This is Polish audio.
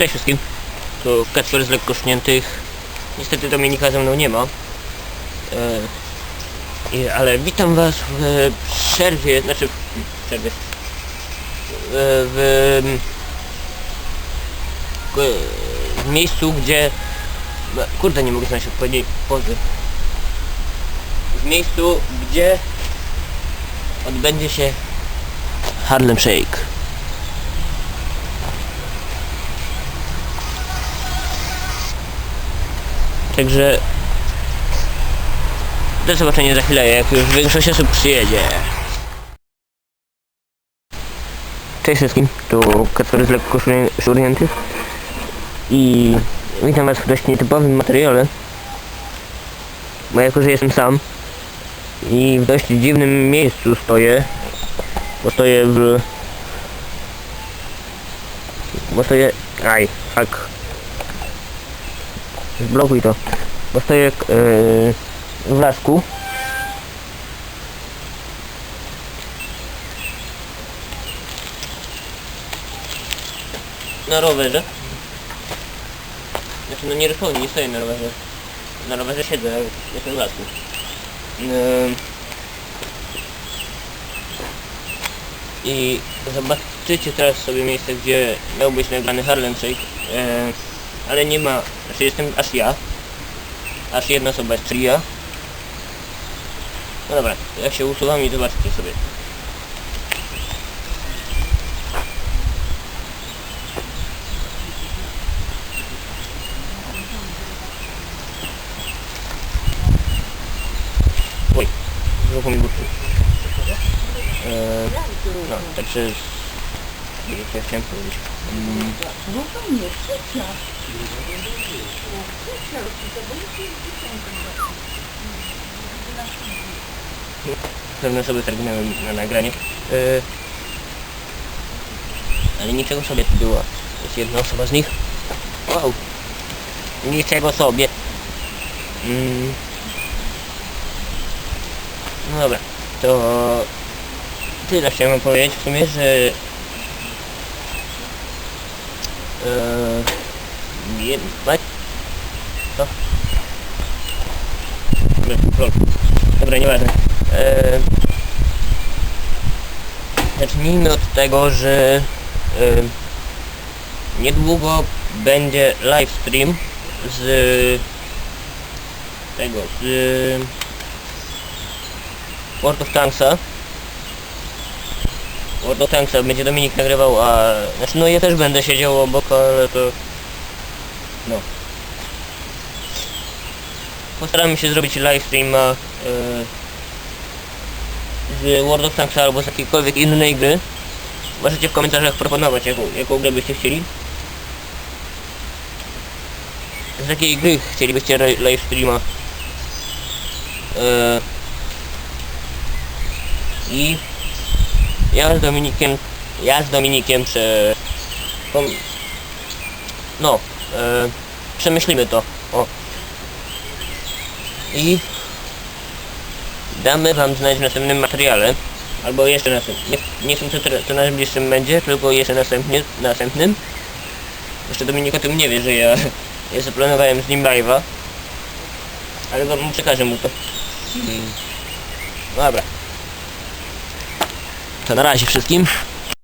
Cześć wszystkim. Tu Kacper z Lekkoszniętych. Niestety Dominika ze mną nie ma. E, ale witam was w przerwie, znaczy w przerwie. W, w, w, w miejscu, gdzie... Kurde, nie mogę znaleźć odpowiedniej pozy. W miejscu, gdzie odbędzie się Harlem Shake. Także do zobaczenia za chwilę, jak już większość osób przyjedzie. Cześć wszystkim, tu Kacper z lekko szurniętych i witam was w dość nietypowym materiale, bo jako, że jestem sam i w dość dziwnym miejscu stoję, bo stoję w... bo stoję... aj, fuck. Zblokuj to. Bo stoję yy, w lasku. Na rowerze. Znaczy no nie dosłownie, nie stoję na rowerze. Na rowerze siedzę, jestem w lasku. Ym. I zobaczycie teraz sobie miejsce, gdzie miał być nagrany Harlem Shake. Yy, ale nie ma, znaczy jestem aż ja. Aż jedna osoba jest, czyli ja. No dobra, ja się usuwam i zobaczcie sobie. Oj, znowu mi buty. Eee, no, także... Jak chciałem powiedzieć. To nie, trzecia. Trzecia, to będzie dziesiątka. pewne osoby terminały na nagranie. Yy, ale niczego sobie tu było. Jest jedna osoba z nich. Wow. Niczego sobie. Mm. No dobra. To tyle chciałem powiedzieć w sumie, że Eee, nie, bać? Co? Dobra. Dobra, nieważne. Eee, zacznijmy od tego, że eee, niedługo będzie live stream z tego, z World of Tanksa. World of Tanksa będzie Dominik nagrywał, a... Znaczy no ja też będę siedział obok, ale to... No. Postaramy się zrobić live streama e, z World of Tanksa albo z jakiejkolwiek innej gry. Możecie w komentarzach proponować, jaką, jaką grę byście chcieli. Z jakiej gry chcielibyście live streama. E, I ja z Dominikiem, ja z Dominikiem prze... No, e, przemyślimy to. O. I damy wam znać w następnym materiale. Albo jeszcze następnym. Nie, nie wiem co, teraz- co najbliższym będzie, tylko jeszcze następnie, następnym. Jeszcze Dominik o tym nie wie, że ja, ja zaplanowałem z nim live'a. Ale wam przekażę mu to. Mm. No dobra. To na razie wszystkim.